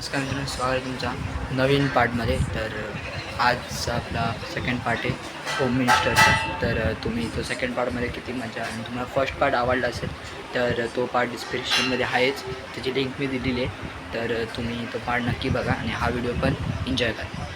नमस्कार मित्रांनो स्वागत आहे तुमचा नवीन पार्टमध्ये तर आज आपला सेकंड पार्ट आहे होम मिनिस्टरचा तर तुम्ही तो सेकंड पार्टमध्ये किती मजा आणि तुम्हाला फर्स्ट पार्ट आवडला असेल तर तो पार्ट डिस्क्रिप्शनमध्ये आहेच. त्याची लिंक मी दिलेली आहे. तर तुम्ही तो पार्ट नक्की बघा आणि हा व्हिडिओ पण एन्जॉय करा.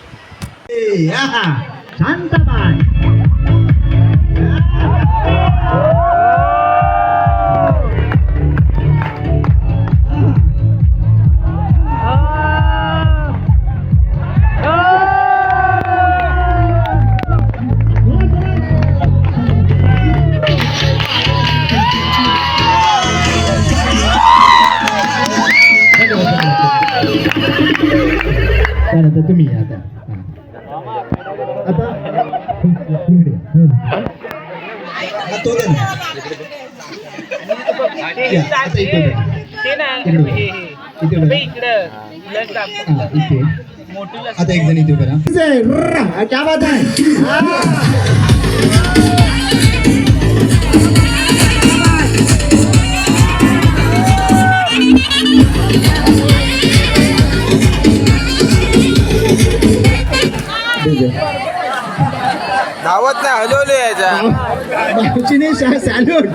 तुम्ही आता. हा. आता एक जण इथे राहा. क्या बात आहे आहे. धावत नाही हलवले शा सॅल्यूट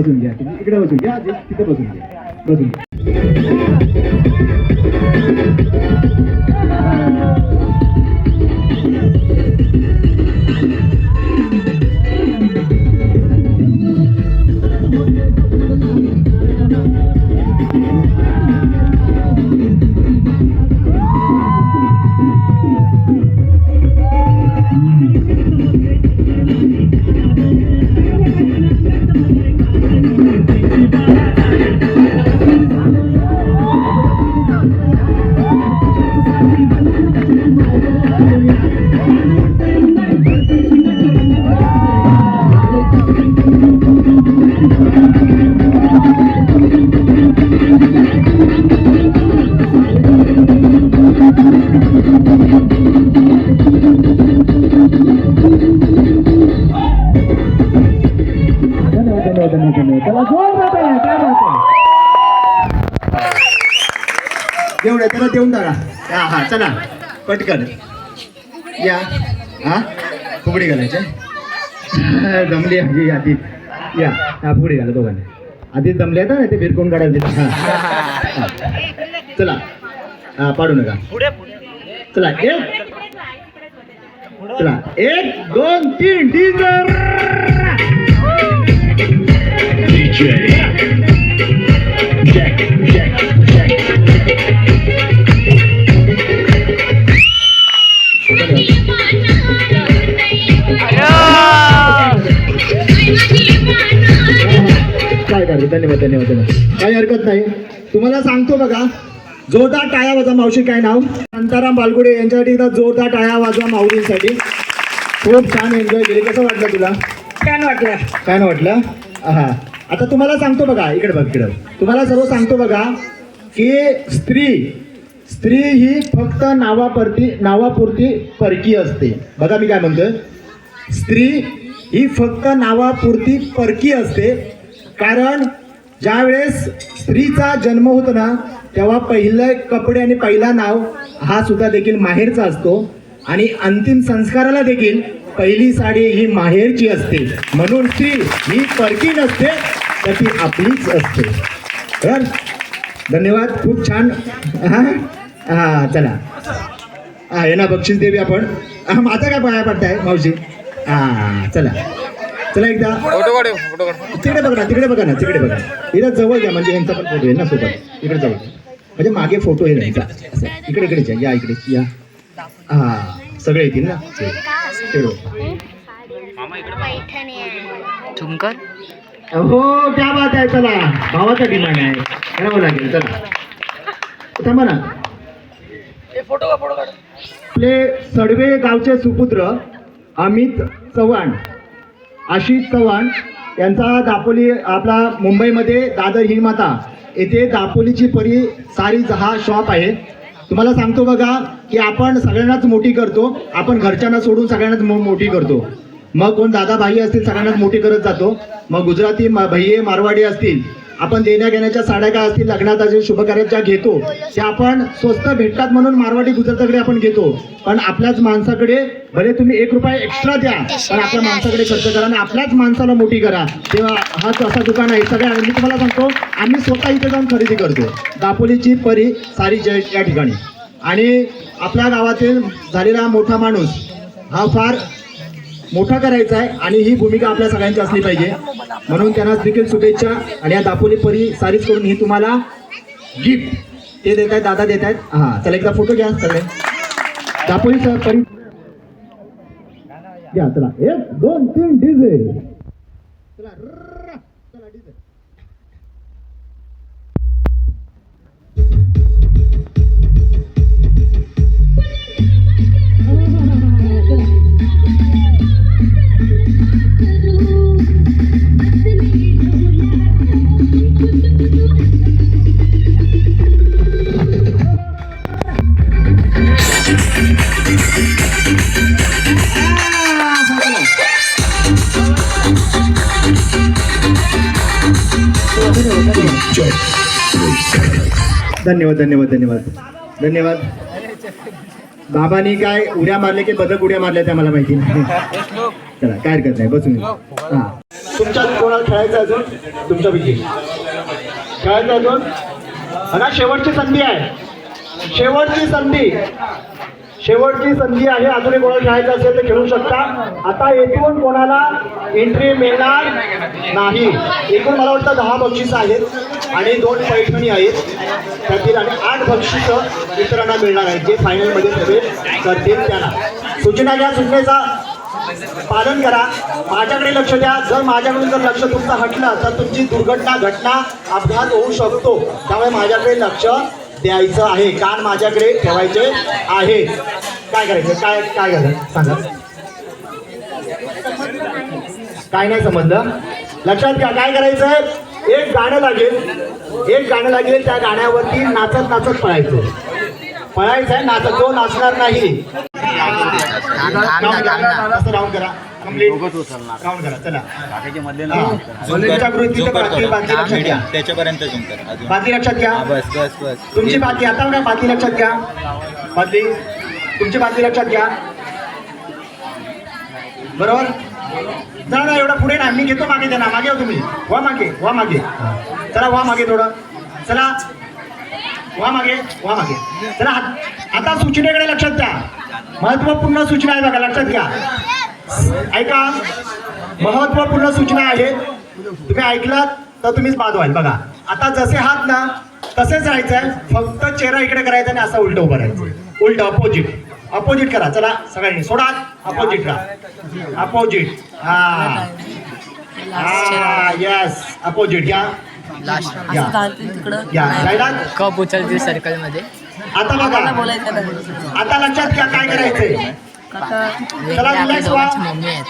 बसून घ्या तुम्ही. इकडे बसून घ्या तिथे बसून घ्या. बसून घ्या. धन्यवाद चला पटकन. या. हा? फुगडी घालायचे? जमली आधी आधी या. हा फुगडी घाला दोघांनी. आधीच जमले तर ते फिरकून काढायचे चला. हा पाडू नका. चला एक. चला एक दोन तीन टीजर. धन्यवाद धन्यवाद धन्यवाद काही हरकत नाही. तुम्हाला सांगतो बघा जोरदार टाळ्या वाजवा मावशी काय नाव? शांताराम बालगुडे यांच्यासाठी एकदा जोरदार टाळ्या वाजवा माऊलींसाठी. खूप छान एन्जॉय केले. कसं वाटलं तुला? छान वाटलं. काय नाही वाटलं? हा आता तुम्हाला सांगतो बघा इकडे बघ इकडे. तुम्हाला सर्व सांगतो बघा की स्त्री स्त्री ही फक्त नावापुरती नावापुरती परकी असते. बघा मी काय म्हणतोय. स्त्री ही फक्त नावापुरती परकी असते कारण ज्या वेळेस स्त्रीचा जन्म होतो ना तेव्हा पहिले कपडे आणि पहिला नाव हा सुद्धा देखील माहेरचा असतो. आणि अंतिम संस्काराला देखील पहिली साडी ही माहेरची असते. म्हणून स्त्री ही परकी नसते तर ती आपलीच असते. तर धन्यवाद खूप छान. हा? हां चला. हा हे ना बक्षीस देवी आपण. माझा काय पाया पडताय मावशी? हा चला. चला एकदा. फोटो काढू फोटो काढू. तिकडे बघा ना तिकडे बघा ना तिकडे बघा. इथं जवळ घ्या म्हणजे यांचा पण फोटो येईल ना सोबत. इकडे जवळ. म्हणजे मागे फोटो येईल यांचा. इकडे इकडेच या, या इकडे या. हा सगळे येतील ना? आहे झुमकर? हो क्या बात आहे. चला. भावाचा डिमांड आहे. करावं लागेल चला. थांबा ना. आपले सडवे गावचे सुपुत्र अमित चव्हाण. आशिष चव्हाण यांचा दापोली आपला मुंबईमध्ये दादर हिमाता येथे दापोलीची परी सारी हा शॉप आहे. तुम्हाला सांगतो बघा की आपण सगळ्यांनाच मोठी करतो. आपण घरच्यांना सोडून सगळ्यांनाच मो- मोठी करतो. मग कोण दादा भाई असतील सगळ्यांनाच मोठी करत जातो. मग गुजराती भैये मारवाडी असतील आपण देण्या घेण्याच्या साड्या काय असतील लग्नात जे शुभकार्यात ज्या घेतो त्या आपण स्वस्त भेटतात म्हणून मारवाडी गुजराताकडे आपण घेतो. पण आपल्याच माणसाकडे भले तुम्ही एक रुपया एक्स्ट्रा द्या पण आपल्या माणसाकडे खर्च करा आणि आपल्याच माणसाला मोठी करा. तेव्हा हाच असा दुकान आहे. सगळ्या मी तुम्हाला सांगतो आम्ही स्वतः इथे जाऊन खरेदी करतो. दापोलीची परी सारी जय या ठिकाणी. आणि आपल्या गावातील झालेला मोठा माणूस हा फार मोठा करायचा आहे आणि ही भूमिका आपल्या सगळ्यांची असली पाहिजे. म्हणून त्यांना देखील शुभेच्छा आणि या दापोली परी सारीच करून ही तुम्हाला गिफ्ट ते देत आहेत दादा देत आहेत. हा चला एकदा फोटो घ्या सगळे. दापोली सर परी घ्या चला. एक दोन तीन डीजे चला धन्यवाद धन्यवाद धन्यवाद. धन्यवाद. बाबांनी काय उड्या मारल्या की बदक उड्या मारल्या त्या मला माहिती नाही. चला काय हरकत नाही बसून. हा. तुमच्या कोणाला खेळायचं अजून? तुमच्यापैकी खेळायचं अजून? बघा शेवटची संधी आहे. शेवटची संधी. शेवटची संधी आहे. अजूनही कोणाला खेळायचं असेल तर खेळू शकता. आता एकूण कोणाला एंट्री मिळणार नाही? एकूण मला वाटतं दहा बक्षीस आहेत आणि दोन पैठणी आहेत. त्यातील आणि आठ बक्षीस इतरांना मिळणार आहेत. जे फायनलमध्ये प्रवेश करतील त्यांना. सूचना घ्या सूचनेचा. पालन करा. माझ्याकडे लक्ष द्या. जर माझ्याकडून जर लक्ष तुमचं हटलं तर तुमची दुर्घटना घटना अपघात होऊ शकतो. त्यामुळे माझ्याकडे लक्ष द्यायचं आहे. कान माझ्याकडे ठेवायचे आहे. काय करायचं? काय काय झालं? सांगा. काय नाही समजलं? लक्षात घ्या. काय करायचंय? एक गाणं लागेल. एक गाणं लागेल. त्या गाण्यावरती नाचत नाचत पळायचं. पळायचं आहे नाचत जो नाचणार नाही. राऊंड करा बाकी लक्षात घ्या. त्याच्यापर्यंत झूम कर. अजून. बाकी लक्षात घ्या. हा, बस बस बस. तुमची बाकी आता काय बाकी लक्षात घ्या. बाकी तुमची बाकी लक्षात घ्या. बरोबर? चला ना एवढा पुढे ना. मी घेतो मागे त्यांना. मागे हो तुम्ही. वा मागे वा मागे. चला वा मागे थोडं. चला. वा मागे वा मागे. चला आत- सूचनेकडे लक्षात द्या. महत्त्वपूर्ण सूचना आहे बघा लक्षात घ्या. ऐका महत्त्वपूर्ण सूचना आहे तुम्ही ऐकलात तर तुम्हीच बाद व्हाल. बघा आता जसे हात ना तसेच राहायचंय फक्त चेहरा इकडे करायचा आणि असं उलट उभं राहायचं. उलट अपोजिट अपोजिट करा. चला सगळ्यांनी सोडा. अपोजिट राहा. अपोजिट हा. हा यस अपोजिट या. लास्ट तिकडं. कप उचलते सर्कलमध्ये आता बघा. बोलायचं आता. आता लक्षात घ्या काय करायचंय. दोघांची मम्मी आहेत.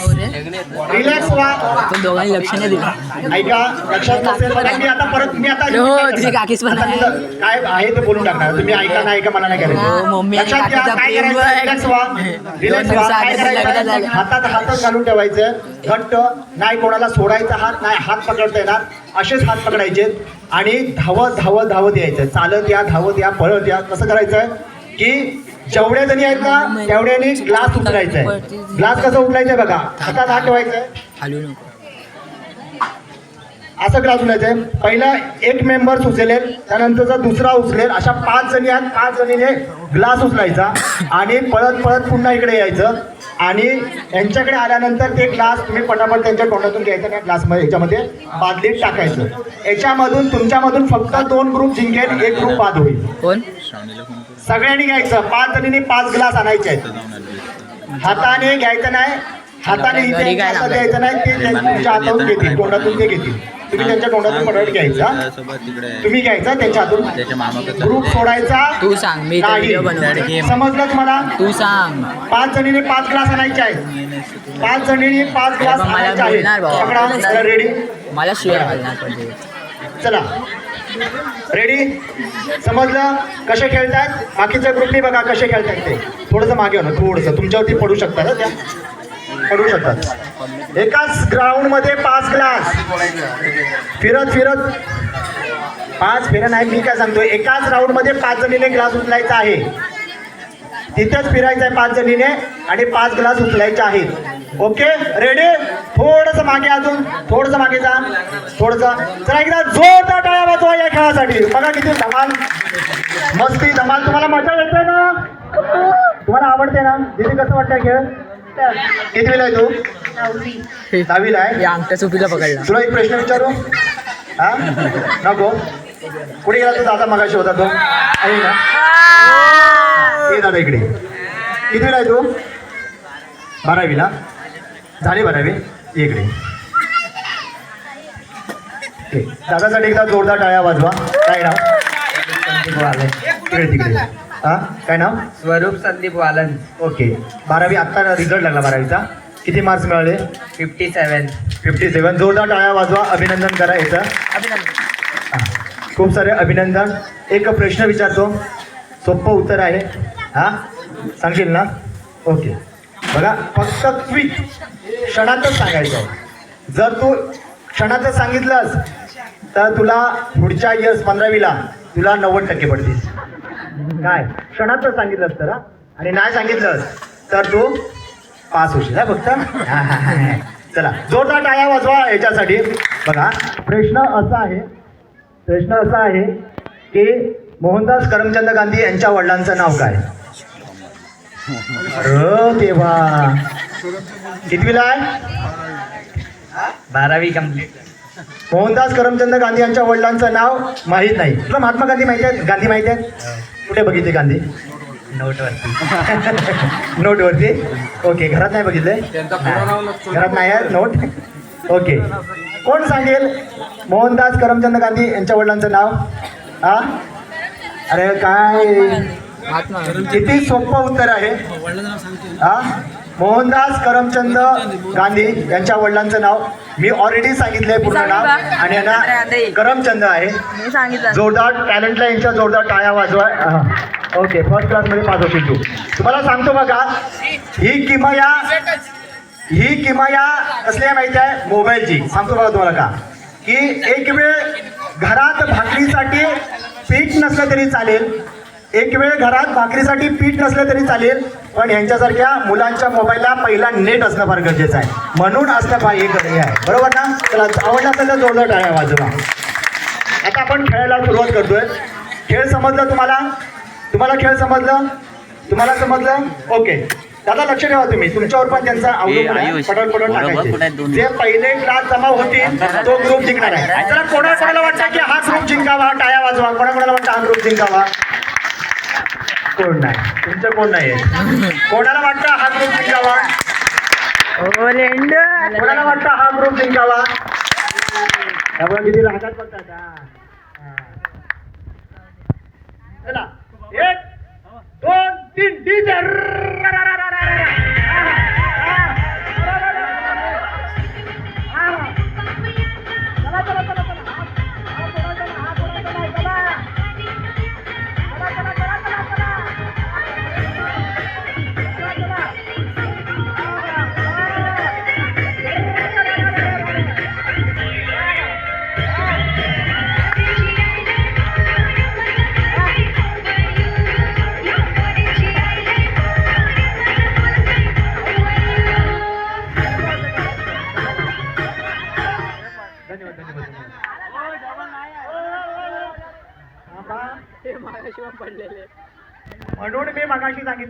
हो पण दोघांनी लक्ष नाही दिलं. हो, तुझी काकीच पण काय आहे ते बोलून टाकणार. तुम्ही ऐका नाही ऐका मला नाही हो, करायचं मम्मी आणि काकीचा प्रेम दोन दिवसाआधी लग्न झालं. हातात हातच घालून ठेवायचं. घट्ट. नाही कोणाला सोडायचा हात नाही हात पकडता येणार. असेच हात पकडायचे. आणि धावत धावत धावत यायचं. चालत या धावत या पळत या. कसं करायचं? की जेवढ्या जणी आहेत ना तेवढ्यानी ग्लास उचलायचा आहे ग्लास कसं उचलायचं बघा. हातात हात ठेवायचा आहे असं क्लास उचलायचं पहिला एक मेंबर उचलेल त्यानंतरचा दुसरा उचलेल. अशा पाच जणी आहेत पाच जणीने ग्लास उचलायचा आणि पळत पळत पुन्हा इकडे यायचं. आणि यांच्याकडे आल्यानंतर ते ग्लास तुम्ही पटापट त्यांच्या तोंडातून घ्यायचं त्या ग्लासमध्ये याच्यामध्ये बादलीत टाकायचं. याच्यामधून तुमच्यामधून फक्त दोन ग्रुप जिंकेल एक ग्रुप बाद होईल. कोण सगळ्यांनी घ्यायचं. पाच जणींनी पाच ग्लास आणायचे आहेत. हाताने घ्यायचं नाही. हाताने इथे हातात? द्यायचं नाही. ते तुमच्या हातातून घेतील. तोंडातून ते घेतील. तुम्ही त्यांच्या तोंडातून पटापट घ्यायचा. तुम्ही घ्यायचा त्यांच्या हातून. ग्रुप सोडायचा. तू सांग मी समजलं मला? तू सांग. पाच जणीने पाच ग्लास आणायचे आहेत. पाच जणीने पाच ग्लास आणायचे आहेत. रेडी मला चला. रेडी समजलं? कसे खेळतात? बाकीच्या ग्रुपनी बघा कसे खेळतात ते. थोडंसं मागे होणं ना थोडंसं. तुमच्यावरती पडू शकतात त्या. पडू शकतात. एकाच ग्राउंडमध्ये पाच ग्लास फिरत फिरत. पाच फिरत नाही मी काय सांगतो एकाच राऊंडमध्ये पाच जणीने ग्लास उचलायचा आहे. तिथेच फिरायचं आहे पाच जणीने आणि पाच ग्लास उचलायचे आहेत. ओके रेडी थोडस मागे अजून थोडस मागे जा थोडस. चला एकदा जोरदार टाळ्या वाजवा या खेळासाठी. बघा किती धमाल मस्ती धमाल. तुम्हाला मजा येते ना? तुम्हाला आवडते ना? दीदी कसं वाटतं खेळ? कितवीला आहे तू? दहावीला आहे? या अंगठ्या चुकीला पकडला. तुला एक प्रश्न विचारू? हा? नको. कुठे गेला तू दादा मगाशी होता तो? आहे ना? ये दादा इकडे. कितवीला आहे तू? बारावीला. झाली बारावी ये इकडे. दादासाठी एकदा जोरदार टाळ्या वाजवा. काय नाव? तिकडे तिकडे. हा? काय नाव? स्वरूप संदीप वालन. ओके. बारावी आत्ता रिझल्ट लागला बारावीचा. किती मार्क्स मिळाले? फिफ्टी सेवन फिफ्टी सेवन जोरदार टाळ्या वाजवा. अभिनंदन करा याचं. हा. खूप सारे अभिनंदन. एक प्रश्न विचारतो. सोपं उत्तर आहे. हा? सांगशील ना? ओके. बघा फक्त क्विक क्षणातच सांगायचं. आहे जर तू क्षणातच सांगितलंस तर तुला पुढच्या इयर्स पंधरावीला तुला नव्वद टक्के पडतील. काय? क्षणातच सांगितलंस तर आणि नाही सांगितलंस तर तू पास होशील ना फक्त? चला जोरदार टाळ्या वाजवा याच्यासाठी. बघा प्रश्न असा आहे प्रश्न असा आहे की मोहनदास करमचंद गांधी यांच्या वडिलांचं नाव काय? अरे देवा! कितवीला आहे? बारावी कंप्लीट मोहनदास करमचंद गांधी यांच्या वडिलांचं नाव माहीत नाही. तुला महात्मा गांधी माहिती आहेत? गांधी माहिती आहेत? कुठे बघितले गांधी? नोटवरती. नोटवरती? ओके घरात नाही बघितले घरात नाही आहेत? नोट ओके कोण सांगेल? मोहनदास करमचंद गांधी यांच्या वडिलांचं नाव? हा? अरे काय? किती सोपं उत्तर आहे. हा? मोहनदास करमचंद गांधी यांच्या वडिलांचं नाव मी ऑलरेडी सांगितलंय पूर्ण नाव. आणि यांना करमचंद आहे. मी सांगितलं. जोरदार टॅलेंटला यांच्या जोरदार टाळ्या वाजवा. हा. ओके फर्स्ट क्लासमध्ये पास होशील तू तुम्हाला सांगतो बघा ही किमया ही किमया कसली आहे माहिती आहे? मोबाईलची. सांगतो बघा तुम्हाला का? की एक वेळ घरात भाकरीसाठी पीठ नसलं तरी चालेल एक वेळ घरात भाकरीसाठी पीठ नसलं तरी चालेल पण यांच्यासारख्या मुलांच्या मोबाईलला पहिला नेट असणं फार गरजेचं आहे. म्हणून असलं पाहिजे हे आहे. बरोबर ना? चला आवडला असेल तर जोरदार टाळ्या वाजवा आता आपण खेळायला सुरुवात करतोय. खेळ समजला तुम्हाला? तुम्हाला खेळ समजलं? तुम्हाला समजलं? ओके. दादा लक्ष ठेवा तुम्ही. तुमच्यावर पण त्यांचा अवलंबून आहे. टाकायचे. जे पहिले क्लास जमा होतील तो ग्रुप जिंकणार आहे. जरा कोणा कोणाला वाटतं की हा ग्रुप जिंकावा? टाळ्या वाजवा. कोणा कोणाला वाटतं हा ग्रुप जिंकावा? कोण नाही? तुमचं कोण नाही कोणाला वाटतं हा ग्रुप जिंकावा? कोणाला वाटतं हा ग्रुप जिंकावा? त्यामुळे किती रागात बघतात हा. एक दोन तीन. डीजे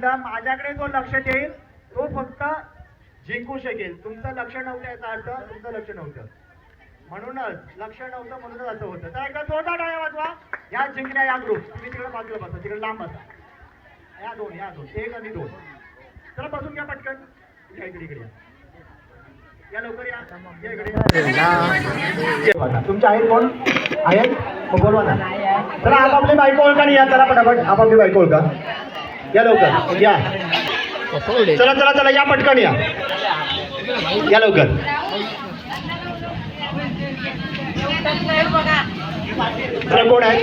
मगाशी माझ्याकडे जो लक्ष देईल तो फक्त जिंकू शकेल. तुमचं लक्ष नव्हतं याचा अर्थ तुमचं लक्ष नव्हतं. म्हणूनच लक्ष नव्हतं म्हणूनच असं होतं. तर एकदा जोरदार टाळ्या वाजवा या जिंकल्या या ग्रुप तुम्ही तिकडे बाजूला बसा. तिकडे लांब बसा. या दोन या दोन. एक आणि दोन. चला बसून घ्या पटकन. इकडे इकडे या. लवकर या. इकडे. आहेत कोण? आहेत मग बोलवा ना. चला आपापली बायको ओळखा आणि या. चला पटापट. आपापली बायको ओळखा. या लवकर. या. चला चला चला या पटकन या. या लवकर. कोण आहे?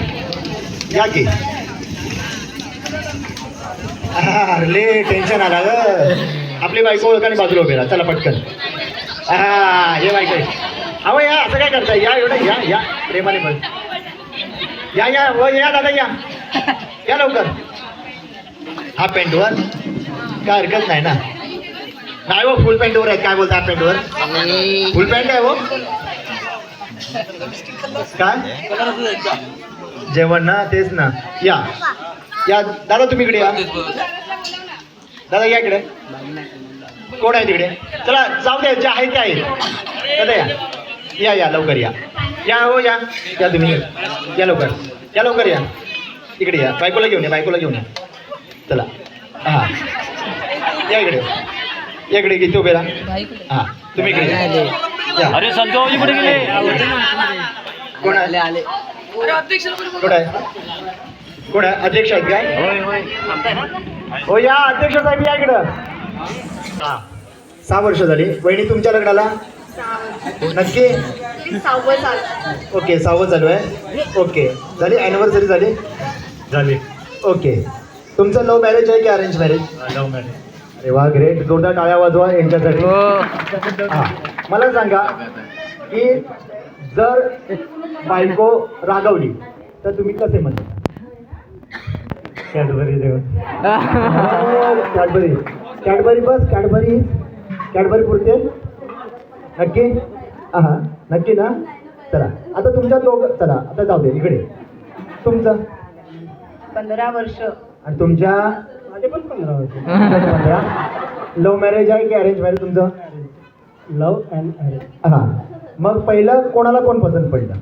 या की. अरे टेन्शन आला ग. आपली बायको ओळखाने आणि बाजूला उभे चला पटकन. हा ये बायको अहो या असं काय करताय? या एवढं या या. प्रेमाने बघ या या व या दादा या. या लवकर. हा पॅन्टवर काय हरकत नाही ना? नाही हो फुल पॅन्टवर आहेत काय बोलता हा पॅन्टवर फुल पॅन्ट आहे हो. काय? जेवण ना तेच ना. या. या. दादा तुम्ही इकडे या. दादा या इकडे. कोण आहे तिकडे? चला जाऊ द्या. जे आहे ते आहे. दादा या. या या. लवकर या. या हो या. या तुम्ही. या लवकर. या लवकर या. इकडे या. बायकोला घेऊन या बायकोला घेऊन या. चला. हां. या इकडे. या इकडे किती उभे राहा. हां. तुम्ही इकडे या. अरे संतोष कुठे गेले. कोण आहे? आले कोण आहे? कोण आहे? अध्यक्ष आहेत काय? होय होय. हो या. अध्यक्ष साहेब या इकडं. हा. सहा वर्ष झाली. वहिनी तुमच्या लग्नाला? नक्की? ओके सहावं चालू आहे. ओके. झाली? ॲनिव्हर्सरी झाली? झाली. ओके. तुमचं लव्ह मॅरेज आहे की अरेंज मॅरेज लव्ह मॅरेज अरे वा ग्रेट जोरदार टाळ्या वाजवा यांच्यासाठी. हा. मला सांगा की जर बायको रागवली तर तुम्ही कसे म्हणता? कॅडबरी देऊन कॅडबरी. कॅडबरी बस कॅडबरी कॅडबरी पुरते. नक्की? हा. नक्की ना? चला. आता तुमच्या दोघ चला आता जाऊ दे इकडे. तुमचं? पंधरा वर्ष. आणि तुमच्या माझे पण पंधरा वर्ष लव्ह मॅरेज आहे की अरेंज मॅरेज तुमचं? लव्ह अँड अरेंज हां. मग पहिलं कोणाला कोण पसंत पडलं?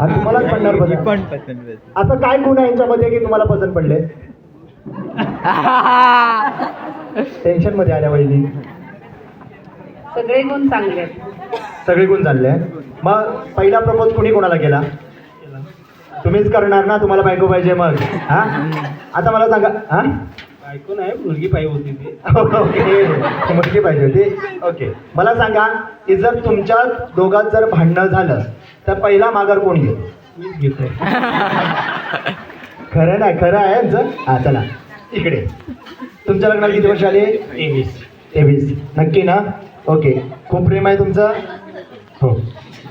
तुम्हालाच पडणार पसंत. असं काय गुण आहे यांच्यामध्ये की तुम्हाला पसंत पडले? टेन्शनमध्ये आल्या वहिनी. सगळे गुण चांगले सगळे गुण झाले मग पहिला प्रपोज कोणी कोणाला केला? तुम्हीच करणार ना तुम्हाला बायको पाहिजे मग. हा? आता मला सांगा हा? बायको नाही मुलगी पाहिजे होती ती. ओके. मुलगी पाहिजे होती? ओके. मला सांगा की जर तुमच्या दोघात जर भांडणं झालं तर पहिला माघार कोण घेईल? मीच घेतोय. खरं नाही खरं आहे यांचं हा चला. इकडे. तुमच्या लग्नाला किती वर्ष आले? तेवीस. तेवीस. नक्की ना? ओके. खूप प्रेम आहे तुमचं? हो.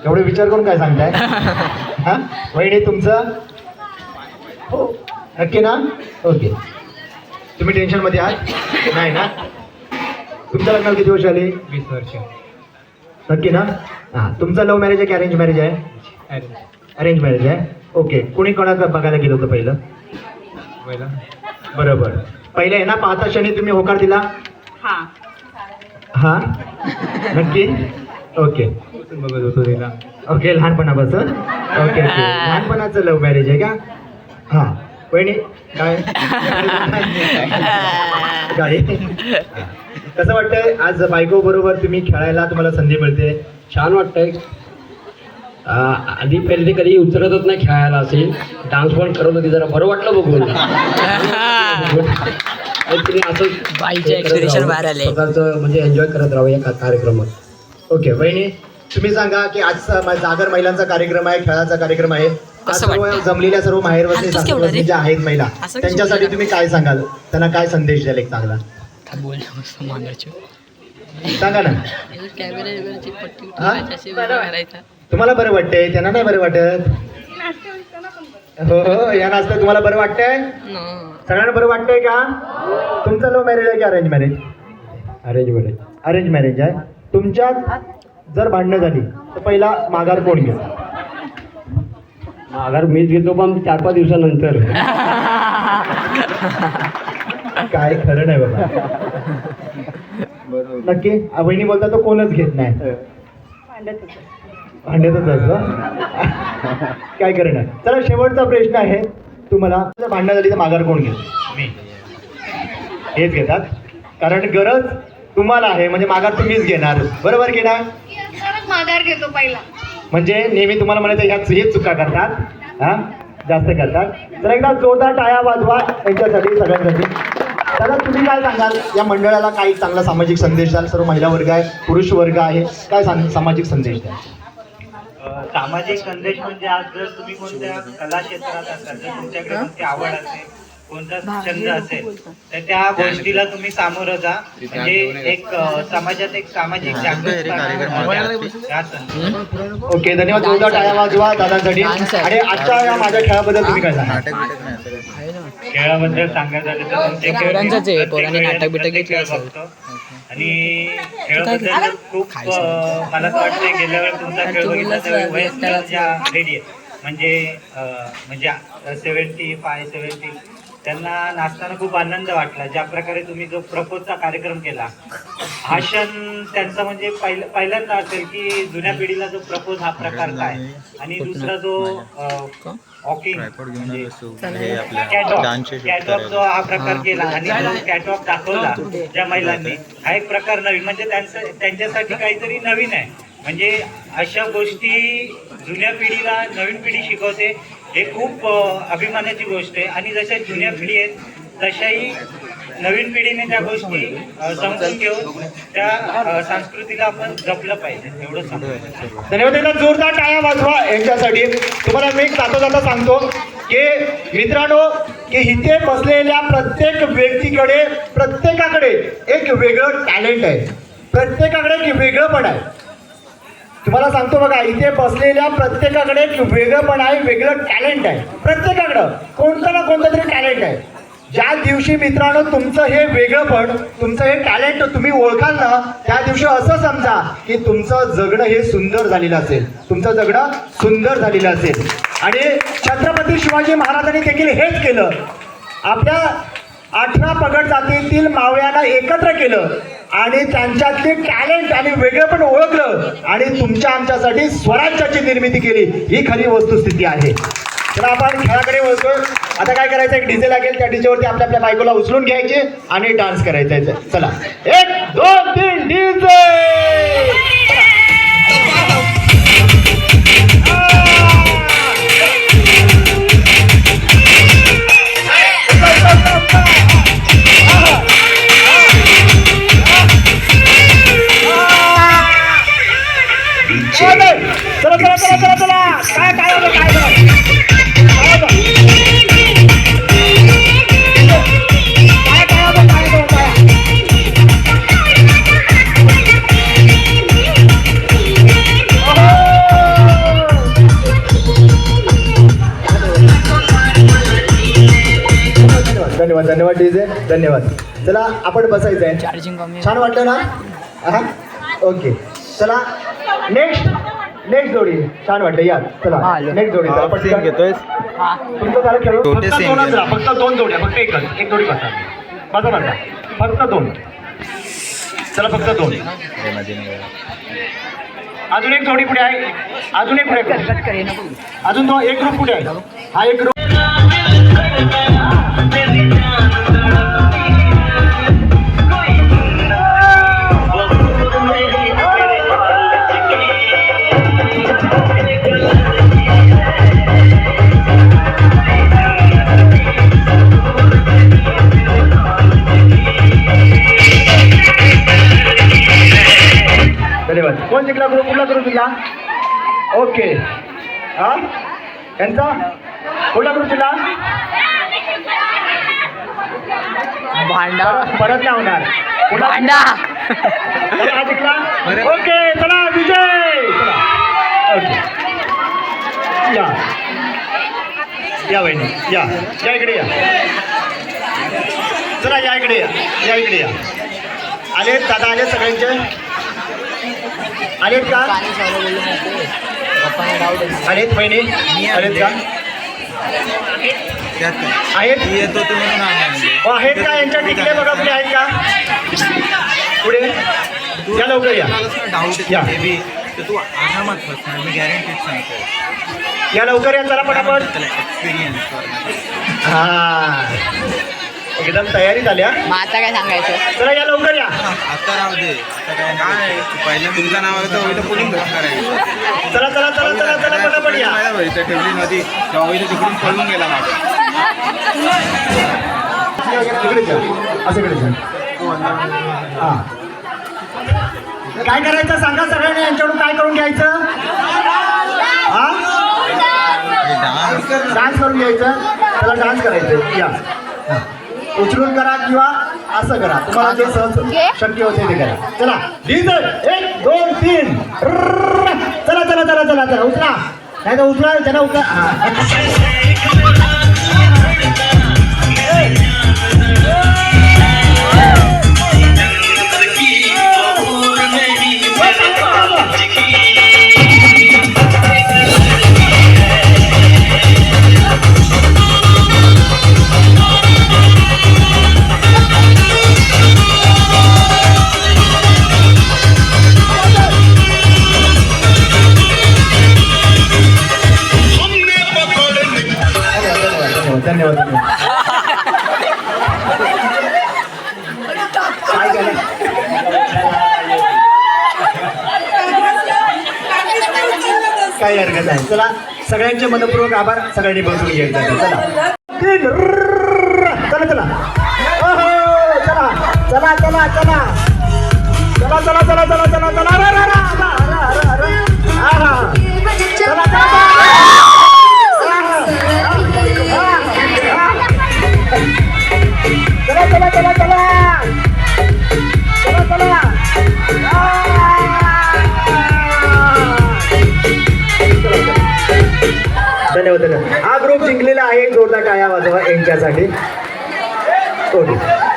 एवढे विचार करून काय सांगताय? हा? वहिनी तुमचं? हो. नक्की ना? ओके. तुम्ही टेन्शनमध्ये आहात? नाही ना? तुमच्या लग्नाला किती वर्ष आले? वीस वर्ष. नक्की ना? हां. तुमचं लव्ह मॅरेज आहे की अरेंज मॅरेज आहे? अरे अरेंज मॅरेज आहे? ओके. कुणी कोणाचं बघायला गेलं होतं पहिलं? पहिला. बरोबर. पहिले आहे ना पाहता क्षणी तुम्ही होकार दिला? हा. हा? नक्की? ओके बघत होतो तिला ओके लहानपणापासून ओके ओके लहानपणाचं लव्ह मॅरेज आहे का? हां. वहिनी काय? काय कसं वाटतंय? आज बायको बरोबर तुम्ही खेळायला तुम्हाला संधी मिळते. छान वाटतंय. आधी पहिले ते कधी उतरतच नाही खेळायला असेल डान्स पण करत होती जरा बरं वाटलं बघून. असं म्हणजे एन्जॉय करत राहावं या का- कार्यक्रमात. ओके वहिनी तुम्ही सांगा की आजचा मा- जागर महिलांचा कार्यक्रम आहे खेळाचा कार्यक्रम आहे. आज? जमलेल्या सर्व माहेरवरती आज तूच सासूरवासी केवढं रे? ज्या आहेत महिला त्यांच्यासाठी? तुम्ही काय सांगाल? त्यांना काय संदेश द्याल एक चांगला? बोल मस्त मांगायचे सांगा ना? तुम्हाला बरं वाटतंय? त्यांना नाही बरं वाटत? हो हो या नाचता तुम्हाला बरं वाटतंय? सगळ्यांना बरं वाटतंय का? तुमचं लव्ह मॅरेज आहे की arrange marriage arrange marriage arrange marriage आहे? तुमच्यात जर भांडणं झाली तर पहिला माघार कोण घेईल? माघार मीच घेतो पण चार पाच दिवसानंतर. काय खरं नाही बाबा. नक्की वहिनी बोलता तो कोणच घेत नाही. भांडत होतो भांडतच असतं काय करणार? चला शेवटचा प्रश्न आहे. तुम्हाला जर भांडणं झाली तर माघार कोण घेत मी. हेच घेतात. कारण गरज तुम्हाला आहे म्हणजे माघार तुम्हीच घेणार. बरोबर की ना माघार घेतो पहिला. म्हणजे नेहमी तुम्हाला म्हणायचं ह्याच हेच चुका करतात. हा? जास्त करतात. तर एकदा जोरदार टाळ्या वाजवा यांच्यासाठी सगळ्यांसाठी. दादा तुम्ही काय सांगाल? या मंडळाला काही चांगला सामाजिक संदेश द्याल? सर्व महिला वर्ग आहे पुरुष वर्ग आहे काय सांग सामाजिक संदेश द्याल? सामाजिक संदेश म्हणजे आज जर तुम्ही कोणत्या कला क्षेत्रात असाल जर तुमच्याकडे कोणती आवड असेल? कोणता छंद असेल तर त्या गोष्टीला तुम्ही सामोरं जा. म्हणजे एक समाजात एक सामाजिक जागरूकता. ओके धन्यवाद. जोरदार टाळ्या वाजवा दादासाठी. आणि आजच्या या माझ्या खेळाबद्दल तुम्ही काय सांगा खेळाबद्दल सांगायचं झालं तर तुमचे खेळ पोरांनी नाटक बिटक घेतलं. बघतो. आणि खेळाबद्दल खूप मला तर वाटतं गेल्या वेळेस तुमचा खेळ बघितला तर वयस्कर ज्या लेडी आहेत म्हणजे म्हणजे सेवन्टी फाय सेवन्टी त्यांना नाचताना खूप आनंद वाटला. ज्या प्रकारे तुम्ही जो प्रपोजचा कार्यक्रम केला हा क्षण त्यांचा म्हणजे पहिलं पहिल्यांदा असेल की जुन्या पिढीला जो प्रपोज हा प्रकार काय? आणि दुसरा जो हॉकिंग ट्रायपॉड घेऊन म्हणजे बसू हे आपल्या कॅटवॉक डान्सचे शूट कॅटवॉक जो करायला हा प्रकार केला आणि जो कॅटवॉक दाखवला ज्या महिलांनी. हा एक प्रकार नवीन म्हणजे त्यांचं त्यांच्यासाठी काहीतरी नवीन आहे. म्हणजे अशा गोष्टी जुन्या पिढीला नवीन पिढी शिकवते. हे खूप अभिमानाची गोष्ट आहे. आणि जशा जुन्या पिढी आहेत तशाही नवीन पिढीने त्या गोष्टी समजून घेऊन त्या संस्कृतीला आपण जपलं पाहिजे. एवढं सांगतो. धन्यवाद एकदा जोरदार टाळ्या वाजवा यांच्यासाठी. तुम्हाला मी जाता जाता सांगतो की मित्रांनो की इथे बसलेल्या प्रत्येक व्यक्तीकडे प्रत्येकाकडे एक वेगळं टॅलेंट आहे. प्रत्येकाकडे एक वेगळं पण आहे. तुम्हाला सांगतो बघा इथे बसलेल्या प्रत्येकाकडे एक वेगळं पण आहे वेगळं टॅलेंट आहे. प्रत्येकाकडं कोणतं ना कोणतं तरी टॅलेंट आहे. ज्या दिवशी मित्रांनो तुमचं हे वेगळंपण तुमचं हे टॅलेंट तुम्ही ओळखाल ना त्या दिवशी असं समजा की तुमचं जगणं हे सुंदर झालेलं असेल. तुमचं जगणं सुंदर झालेलं असेल. आणि छत्रपती शिवाजी महाराजांनी देखील हेच केलं. आपल्या अठरा पगड जातीतील मावळ्यांना एकत्र केलं. आणि त्यांच्यातली टॅलेंट आणि वेगळं पण ओळखलं. आणि तुमच्या आमच्यासाठी स्वराज्याची निर्मिती केली. ही खरी वस्तुस्थिती आहे. तर आपण खेळाकडे वळतोय. आता काय करायचं? एक डीजे लागेल. त्या डीजेवरती आपल्या आपल्या बायकोला उचलून घ्यायचे आणि डान्स करायचा आहे. चला. एक दोन तीन डीजे चला चला चला चला काय काय काय होतं? काय होतं? काय काय होतं, काय होतं, काय? धन्यवाद धन्यवाद डीजे. धन्यवाद. चला आपण बसायचं आहे चार्जिंग कमी छान वाटलं ना? हा ओके. चला नेक्स्ट नेक्स्ट जोडी. छान वाटलं या. चला. हा. नेक्स्ट जोडी चला, सीन पटकन. घेतोय तुमचं झालं खेळून? फक्त scene दोनच. राहा फक्त दोन जोड्या फक्त एकच. एक जोडी बसा. बसा बसा. फक्त दोन. चला फक्त दोन. गेला. अजून एक जोडी पुढे आहे. अजून एक पुढे. आहे. अजून दोन एक ग्रुप पुढे आहे. हा एक ग्रुप यांचा ग्रुप जिंकला भांडा. परत नाही होणार. भांडा. जिंकला ओके चला विजय! या. या बहिणी या. या इकडे या. चला या इकडे या. या इकडे या. आलेत दादा आले सगळ्यांचे? आलेत का? आलेत बहिणी आलेत का? आहेत? येतो आहेत का? यांच्या टिकले बघा आपले आहेत का? पुढे? या लवकर या. डाऊट या. तू आरामात बसणार मी गॅरंटीच सांगतो या लवकर या जरा पटापट. एक्सपिरियन्स हा. एकदम तयारी झाल्या मग आता काय सांगायचं? चला या लवकर या. आता राहू दे. आता काय काय पहिलं तुमचं नाव आलं तर होईल करायचं चला चला चला चला चला पटापट या. इथं ठेवली नव्हती. तेव्हा होईल तिकडून पळून गेला माझा. असं. हा. काय करायचं सांगा सगळ्यांनी? यांच्याकडून काय करून घ्यायचं? हा? डान्स डान्स करून घ्यायचं. त्याला डान्स करायचं. या. हा. उचलून करा किंवा असं करा. तुम्हाला जे सहज शक्य होते ते करा. चला. डिझल एक दोन तीन. चला चला चला चला चला. उचला. नाही तर उचला त्यांना उचला काही आहे. चला सगळ्यांचे मनपूर्वक आभार. सगळ्यांनी बसून घ्यायचं चला. तीन, चला चला. चला. चला चला चला. चला चला चला चला चला चला. धन्यवाद धन्यवाद हा ग्रुप जिंकलेला आहे जोरदार टाळ्या वाजवा यांच्यासाठी. ओके.